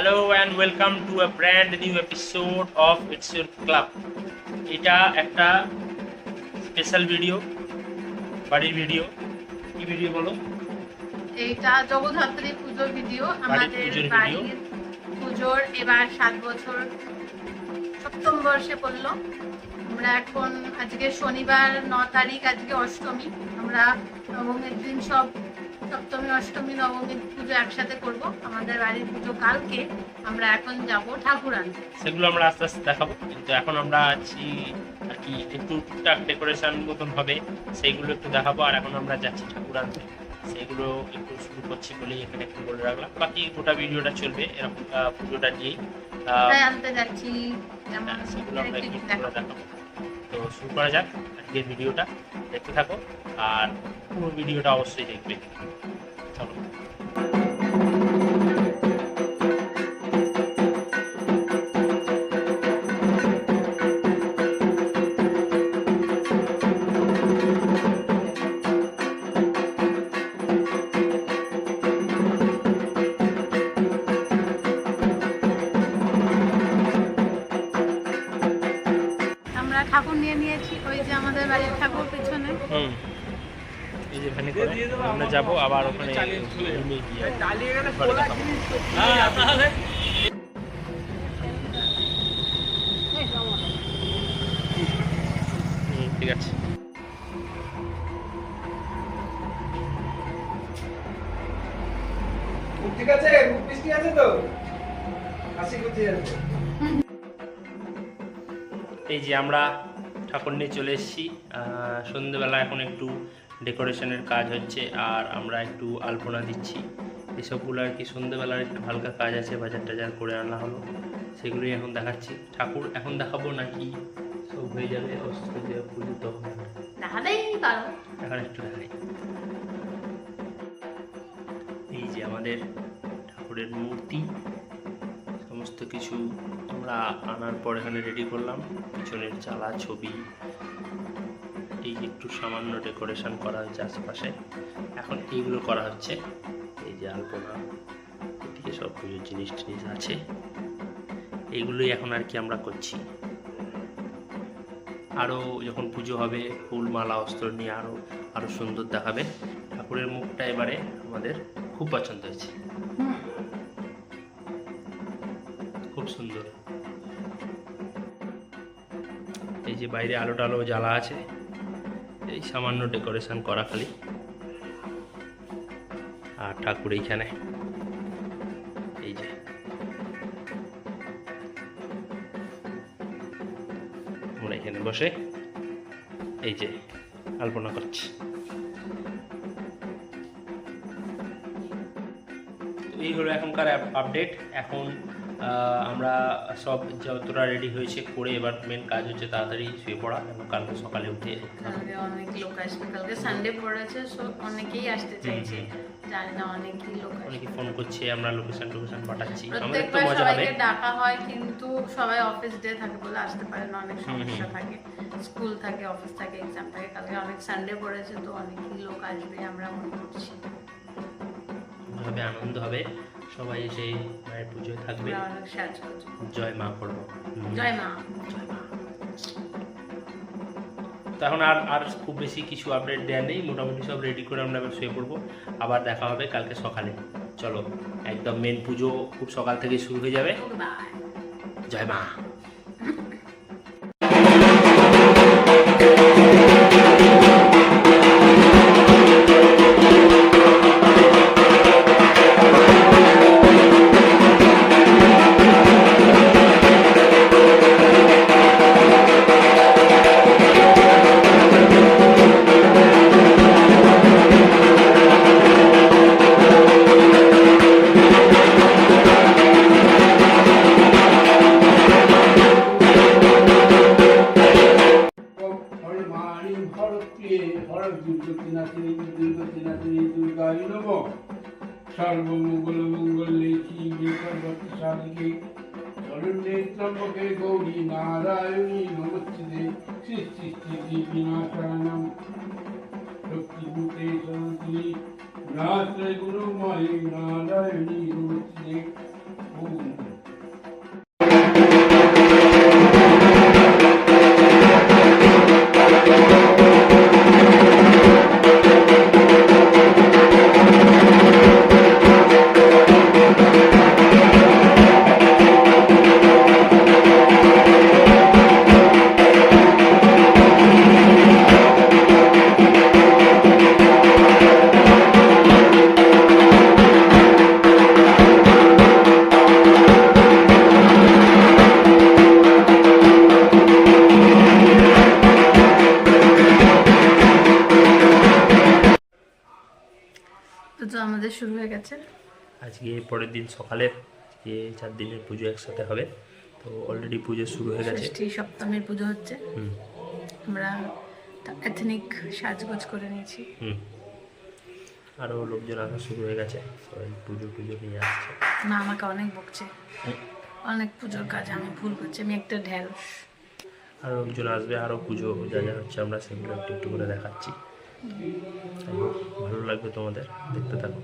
Hello and welcome to a brand new episode of it's your club এটা একটা special video বাড়ির video কি video বলো? এইটা জগদ্ধাত্রী পুজোর ভিডিও আমাদের। বাড়ির পুজোর এবার সাত বছর সপ্তম বর্ষে পড়ল। আমরা এখন আজকে শনিবার ন তারিখ আজকে অষ্টমী। আমরা নবমীর দিন সব সপ্তমী অষ্টমী নবমীর পুজো একসাথে করব। আমাদের বাড়ির পুজো কালকে। আমরা এখন যাব ঠাকুর আনতে। সেগুলো আমরা আস্তে আস্তে দেখাবো। কিন্তু এখন আমরা আছি আর কি একটু টুকটাক ডেকোরেশন মতন হবে সেইগুলো একটু দেখাবো। আর এখন আমরা যাচ্ছি ঠাকুর আনতে। সেগুলো একটু শুরু করছি বলেই এখানে একটু বলে রাখলাম। বাকি গোটা ভিডিওটা চলবে এরকম পুজোটা নিয়েই আহ, আনতে যাচ্ছি। হ্যাঁ, সেগুলো আমরা একটু দেখাবো। তো শুরু করা যাক। আজকের ভিডিওটা দেখতে থাকো আর পুরো ভিডিওটা অবশ্যই দেখবে। চলো। এই যে এখানে করে আমরা যাব আবার ওখানে রুমে গিয়ে। ঠিক আছে। ঠিক আছে বৃষ্টি আছে তো? হাসি খুশি আছে এই যে আমরা ঠাকুর নিয়ে চলে এসেছি। আহ, সন্ধেবেলা এখন একটু ডেকোরেশনের কাজ হচ্ছে আর আমরা একটু আলপনা দিচ্ছি। এসবগুলো আর কি সন্ধেবেলার একটু হালকা কাজ আছে বাজার টাজার করে আনা হলো সেগুলোই এখন দেখাচ্ছি। ঠাকুর এখন দেখাবো নাকি? সব হয়ে যাবে অস্ত্র দিয়ে পুজো তখন এখন একটু দেখাই। এই যে আমাদের ঠাকুরের মূর্তি সমস্ত কিছু আমরা আনার পর এখানে রেডি করলাম। পিছনের চালা ছবি এই একটু সামান্য ডেকোরেশন করা হয়েছে আশেপাশে। এখন এইগুলো করা হচ্ছে। এই যে আলপনা, এদিকে সব পুজোর জিনিস টিনিস আছে। এইগুলোই এখন আর কি আমরা করছি। আরও যখন পুজো হবে, ফুল মালা, অস্ত্র নিয়ে আরও আরও সুন্দর দেখাবে। ঠাকুরের মুখটা এবারে আমাদের খুব পছন্দ হয়েছে। খুব সুন্দর। এই যে বাইরে আলো টালো জ্বালা আছে। এই সামান্য ডেকোরেশন করা খালি। আর ঠাকুর এইখানে। এই যে। আমরা এখানে বসে এই যে আলপনা করছি। এই হলো এখনকার আপডেট এখন আমরা সব যতটা রেডি হয়েছে করে এবার মেন কাজ হচ্ছে তাড়াতাড়ি শুয়ে পড়া এবং কালকে সকালে উঠে অনেক লোক আসবে কালকে সানডে পড়েছে সো অনেকেই আসতে চাইছে। জানি না অনেকই লোক অনেকে ফোন করছে আমরা লোকেশন টোকেশন পাঠাচ্ছি। আমাদের তো মজা হবে। ডাকা হয় কিন্তু সবাই অফিস ডে থাকে বলে আসতে পারে না অনেক। সমস্যা থাকে। স্কুল থাকে অফিস থাকে এক্সাম থাকে কালকে অনেক সানডে পড়েছে তো অনেকই লোক আসবে আমরা মনে করছি। হবে আনন্দ হবে। সবাই এসে মায়ের পুজোয় থাকবে। জয় মা করব জয় মা। জয় মা। তো এখন আর আর খুব বেশি কিছু আপডেট দেওয়া নেই। মোটামুটি সব রেডি করে আমরা এবার শুয়ে পড়ব। আবার দেখা হবে কালকে সকালে। চলো একদম মেন পুজো খুব সকাল থেকে শুরু হয়ে যাবে। জয় মা। নাথিনী নেব সর্বমঙ্গল মঙ্গলে শিবে গৌরী নারায়ণী নমস্তে সৃষ্টি স্থিতি বিনাশানম শক্তিভূতে গুরুময়ী নারায়ণী নমস্তে আজকে পরের দিন সকালে আজকে চার দিনের পুজো একসাথে হবে তো অলরেডি পুজো শুরু হয়ে গেছে। ষষ্ঠী সপ্তমীর পুজো হচ্ছে। আমরা এথনিক সাজগোজ করে নিয়েছি। আরও লোকজন আসা শুরু হয়ে গেছে সবাই পুজো টুজো নিয়ে আসছে। মা আমাকে অনেক বকছে। অনেক পুজোর কাজ আমি ভুল করছি আমি একটা ঢ্যাঁড়স আরও লোকজন আসবে আরও পুজো যা যা হচ্ছে আমরা সেগুলো একটু একটু করে দেখাচ্ছি। ভালো লাগবে তোমাদের দেখতে থাকো।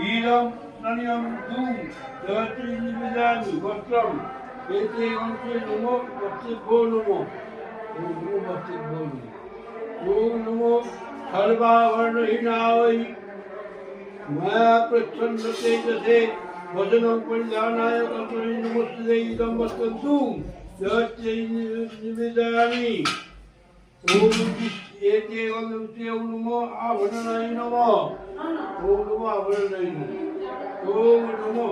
ஈரம் நனியங்கும் இவற்றின் மீதாது வற்றம். பேத்தை ஒன்று நமோ பத்து போலுமோ ஒரு பத்து போலும் ஓம் நமோ. சர்வாவர்ணஹினாவை மயா பிரச்சண்ட சேதசே வசனம் பரிதானாய கல்பனை நமஸ்தே இதம் வசந்தும் இவற்றை நிமிதாமி ఓం ఏతే వందే ఓం నమో ఆవరణాయ నమో ఓం నమో ఆవరణాయ ఓం నమో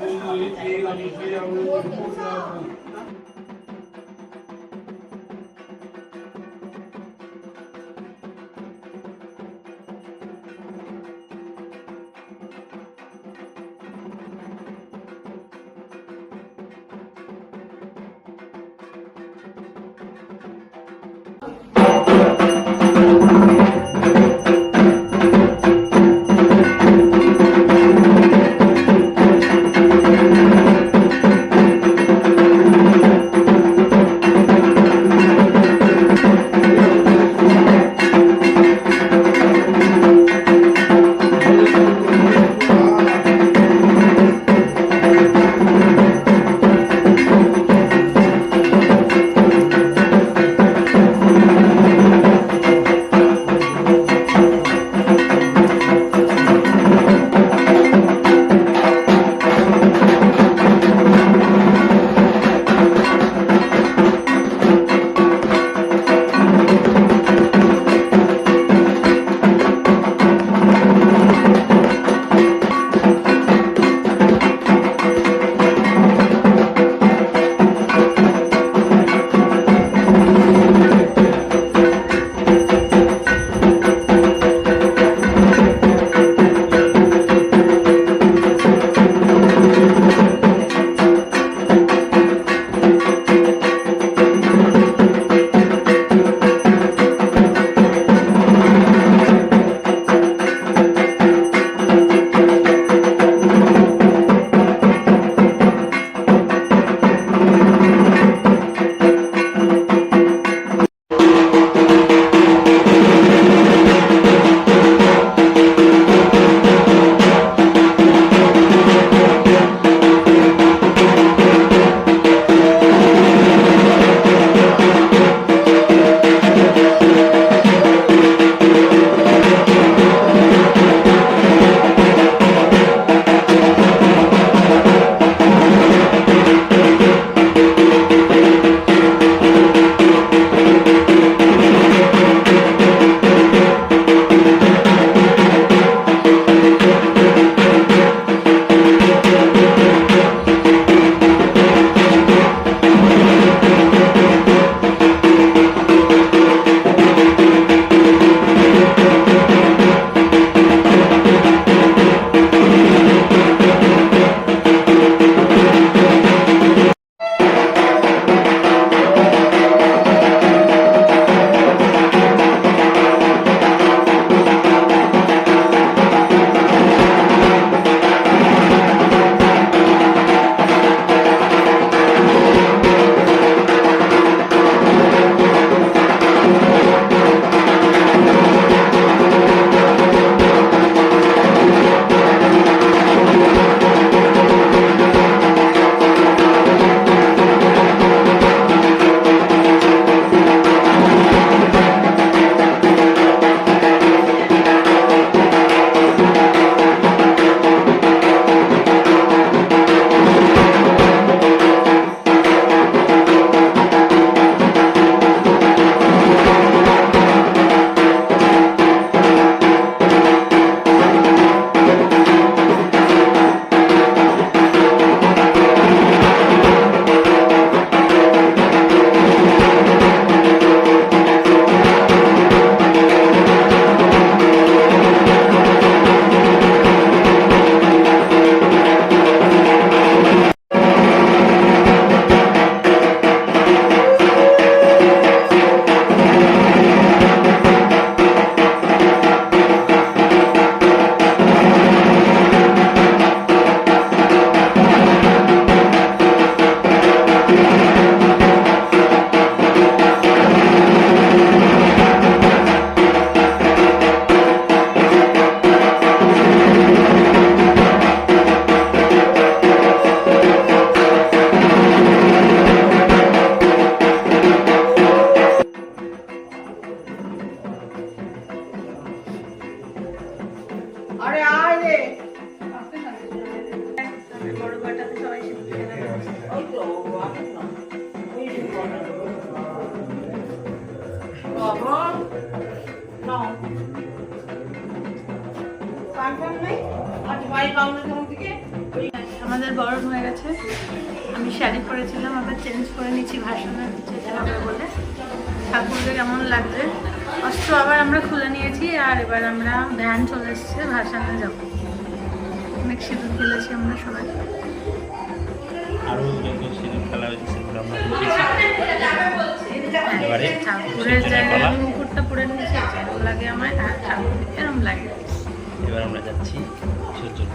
Thank you. আমাদের গরম হয়ে গেছে। আমি শাড়ি পরেছিলাম, আবার চেঞ্জ করে নিচ্ছি ভাষণ বলে। ঠাকুরকে কেমন লাগবে অস্ত্র আবার আমরা খুলে নিয়েছি, আর এবার আমরা ভ্যান চলে এসছে, ভাষণে যাব। অনেক সিঁদুর খেলেছি আমরা সবাই। আরও সিঁদুর খেলা হয়েছে আমরা ঠাকুরের বিসর্জনের জায়গায় মুকুটটা পরে নিয়েছি এরকম লাগে আমার আর ঠাকুর এরকম লাগে। এবার আমরা যাচ্ছি বিসর্জন